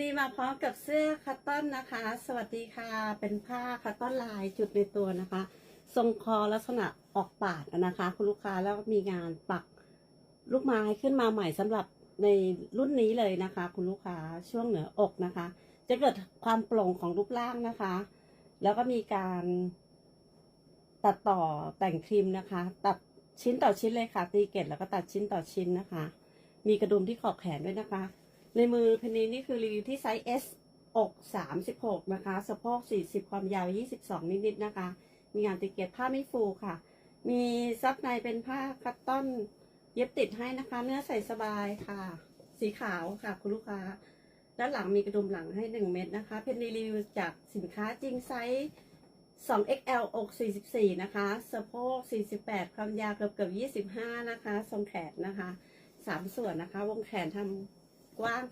นี้มาพร้อมกับเสื้อคัตตอนนะคะ สวัสดีค่ะ เป็นผ้าคัตตอนลายจุดในตัวนะคะ ทรงคอลักษณะออกปาดนะคะ คุณลูกค้าแล้วมีงานปักลูกไม้ขึ้นมาใหม่สำหรับในรุ่นนี้เลยนะคะ คุณลูกค้าช่วงเหนืออกนะคะ จะเกิดความโปร่งของรูปร่างนะคะ แล้วก็มีการตัดต่อแต่งครีมนะคะ ตัดชิ้นต่อชิ้นเลยค่ะ ตีเกล็ดแล้วก็ตัดชิ้นต่อชิ้นนะคะ มีกระดุมที่ขอบแขนด้วยนะคะ ในมือเพนนีนี่คือรีวิวที่ไซส์ S อก36 นะคะ สะโพก 40 ความยาว 22 นิดๆนะคะ มีงานติเกตผ้าไม่ฟูค่ะ มีซับในเป็นผ้าคัตตอนเย็บติดให้นะคะ เนื้อใส่สบายค่ะ สีขาวค่ะ คุณลูกค้า ด้านหลังมีกระดุมหลังให้ 1 เม็ดนะคะ เพนนีรีวิวจากสินค้าจริงไซส์ 2XL อก 44 นะคะ สะโพก 48 ความยาวเกือบเกือบ25 นะคะ ทรงแขนนะคะสามส่วนนะคะ วงแขนทำ กว้าง